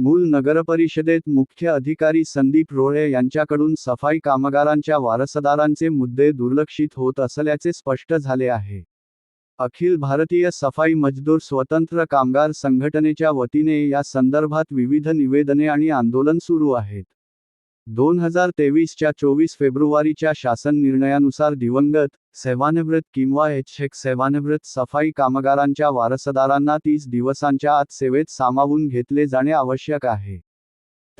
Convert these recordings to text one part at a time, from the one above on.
मूल नगरपरिषदेत मुख्य अधिकारी संदीप रोळे यांच्याकडून सफाई कामगारांच्या वारसदारांचे मुद्दे दुर्लक्षित होत असल्याचे स्पष्ट झाले आहे. अखिल भारतीय सफाई मजदूर स्वतंत्र कामगार संघटनेच्या वतीने या संदर्भात विविध निवेदने आणि आंदोलन सुरू आहेत. दोन हजार तेवीसच्या चोवीस फेब्रुवारीच्या शासन निर्णयानुसार दिवंगत सेवानिवृत्त किंवा एचेक सेवानिवृत्त सफाई कामगारांच्या वारसदारांना तीस दिवसांच्या आत सेवेत सामावून घेतले जाणे आवश्यक आहे.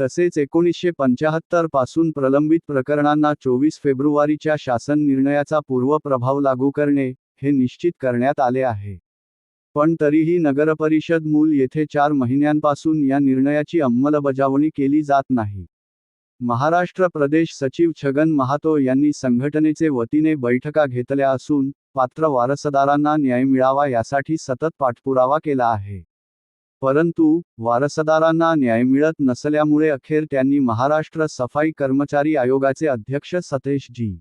तसेच एकोणीसशे पंचाहत्तरपासून प्रलंबित प्रकरणांना चोवीस फेब्रुवारीच्या शासन निर्णयाचा पूर्व प्रभाव लागू करणे हे निश्चित करण्यात आले आहे. पण तरीही नगरपरिषद मूल येथे चार महिन्यांपासून या निर्णयाची अंमलबजावणी केली जात नाही. महाराष्ट्र प्रदेश सचिव छगन महातो यांनी संघटनेचे वतीने बैठका घेतल्या असून पात्र वारसदारांना न्याय मिळावा यासाठी सतत पाठपुरावा केला आहे. परंतु वारसदारांना न्याय मिळत नसल्यामुळे अखेर त्यांनी महाराष्ट्र सफाई कर्मचारी आयोगाचे अध्यक्ष सतेश जी.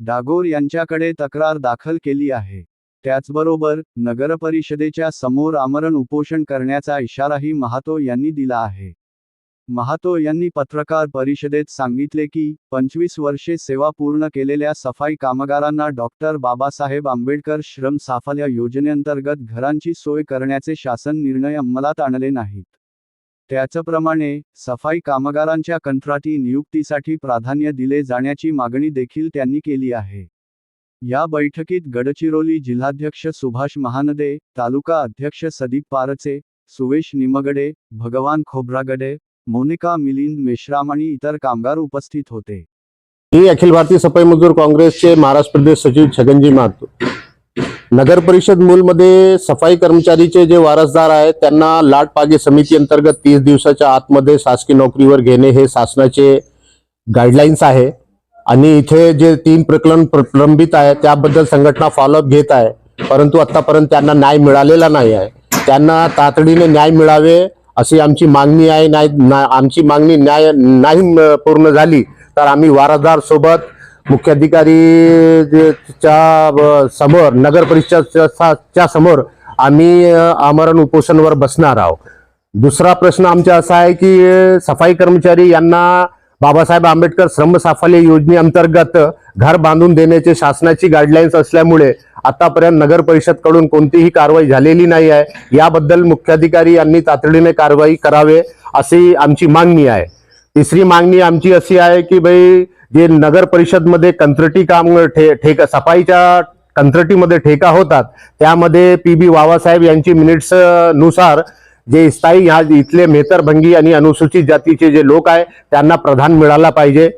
डागोर यांच्याकडे तक्रार दाखल केली आहे. त्याचबरोबर नगरपरिषदेच्या समोर आमरण उपोषण करण्याचा इशाराही महातो यांनी दिला आहे. महातो यांनी पत्रकार परिषदेत सांगितले की पंचवीस वर्षे सेवा पूर्ण केलेल्या सफाई कामगारांना डॉक्टर बाबासाहेब आंबेडकर श्रम साफल्य योजनेअंतर्गत घरांची सोय करण्याचे शासन निर्णय अंमलात आणले नाहीत. त्याचप्रमाणे सफाई कामगारांच्या कंत्राटी नियुक्तीसाठी प्राधान्य दिले जाण्याची मागणी देखील त्यांनी केली आहे. या बैठकीत गडचिरोली जिल्हाध्यक्ष सुभाष महानदे तालुका अध्यक्ष सदीप पारचे सुवेश निमगडे भगवान खोब्रागडे मोनिका मिलिंद मेश्राम आणि इतर कामगार उपस्थित होते. मी अखिल भारतीय सफाई मजदूर काँग्रेसचे महाराष्ट्र प्रदेश सचिव छगनजी मारतो नगर परिषद मूलमध्ये सफाई कर्मचारीचे जे वारसदार आहेत त्यांना लाटपागे समिती अंतर्गत तीस दिवसाच्या आतमध्ये शासकीय नोकरीवर घेणे हे शासनाचे गाईडलाईन्स आहे. आणि इथे जे तीन प्रकरण प्रलंबित आहे त्याबद्दल संघटना फॉलोअप घेत आहे. परंतु आतापर्यंत त्यांना न्याय मिळालेला नाही आहे. त्यांना तातडीने न्याय मिळावे अशी आमची मागणी आहे नाही ना- आमची मागणी न्याय नाही पूर्ण झाली तर आम्ही वारसदार सोबत मुख्याधिकारी च्या समोर नगर परिषदच्या समोर आम्ही आमरण उपोषणवर बसणार आहोत. दुसरा प्रश्न आमचा असा आहे की सफाई कर्मचारी यांना बाबासाहेब आंबेडकर श्रम साफल्य योजनेअंतर्गत घर बांधून देण्याचे शासनाची गाईडलाईन्स असल्यामुळे आतापर्यंत नगर परिषदकडून कोणतीही कारवाई झालेली नाही आहे. याबद्दल मुख्याधिकारी यांनी तातडीने कारवाई करावे अशी आमची मागणी आहे. तिसरी मागणी आमची अशी आहे की भाई जे नगर परिषदमध्ये कंत्रटी काम ठे ठेका सफाईच्या कंत्रटीमध्ये ठेका होतात त्यामध्ये पी बी बाबासाहेब यांची मिनिट्सनुसार जे स्थायी ह्या इथले मेतरभंगी आणि अनुसूचित जातीचे जे लोक आहे त्यांना प्रधान मिळाला पाहिजे.